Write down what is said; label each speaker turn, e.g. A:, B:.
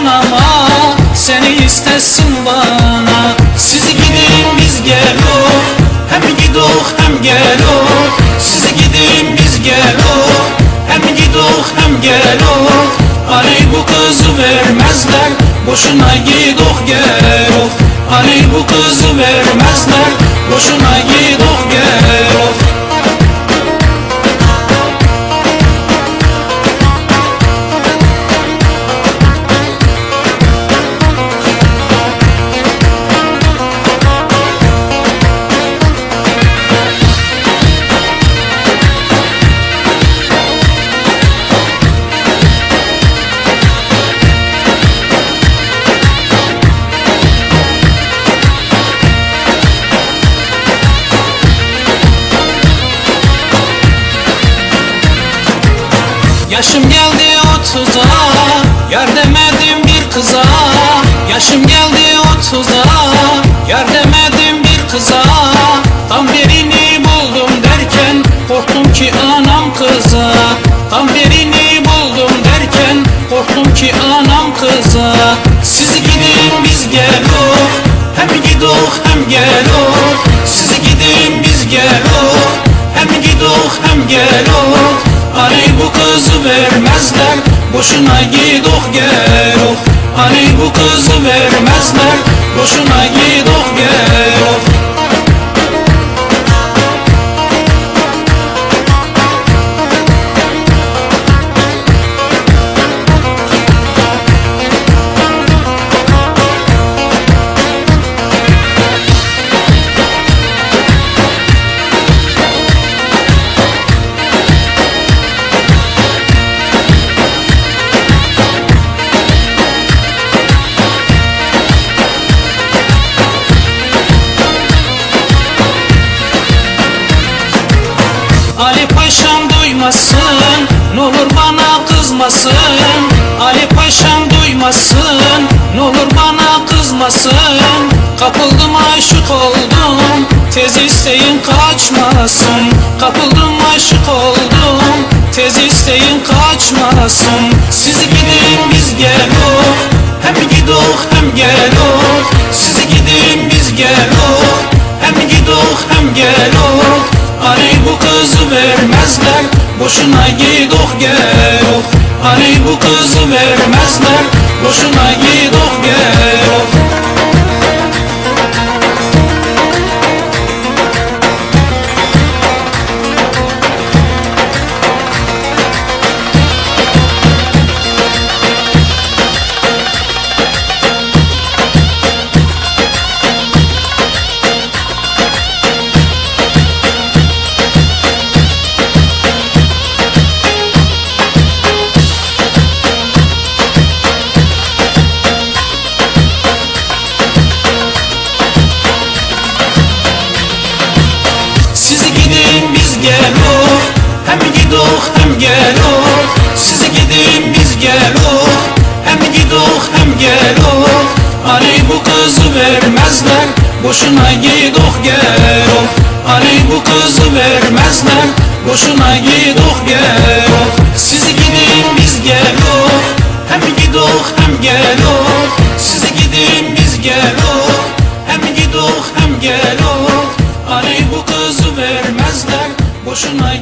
A: anama Seni istesin bana. Siz gidin biz gelok Hem gidok hem gelok Siz gidin biz gelok Hem gidok hem gelok Ali bu kızı vermezler Boşuna gidok gelok Ali bu kızı vermezler Boşuna gidok gelok Yaşım geldi otuza Yar demedim bir kıza. Yaşım geldi otuza Yar demedim bir kıza. Tam birini buldum derken Korktum ki anam kıza. Tam birini buldum derken Korktum ki anam kıza. Siz gidin biz gelok Hem gidok hem gelok Siz gidin biz gelok Hem gidok hem gelok kızı vermezler. Boşuna gidok gerok Ali bu kızı vermezler? Boşuna aşık oldum. Tez isteyin kaçmasın. Kapıldım aşık oldum. Tez isteyin kaçmasın. Siz gidin biz gelok Hem gidok hem gelok Siz gidin biz gelok Hem gidok hem gelok Ali bu kızı vermezler. Boşuna gidok gerok Ali bu kızı vermezler. Boşuna gidok gerok Hem gidok hem gelok Siz gidin biz gelok Hem gidok hem gelok Ali bu kızı vermezler Boşuna gidok gerok Ali bu kızı vermezler Boşuna gidok gerok Siz gidin biz gelok Hem gidok hem gelok Siz gidin biz gelok Hem gidok hem gelok Ali bu kızı vermezler Boşuna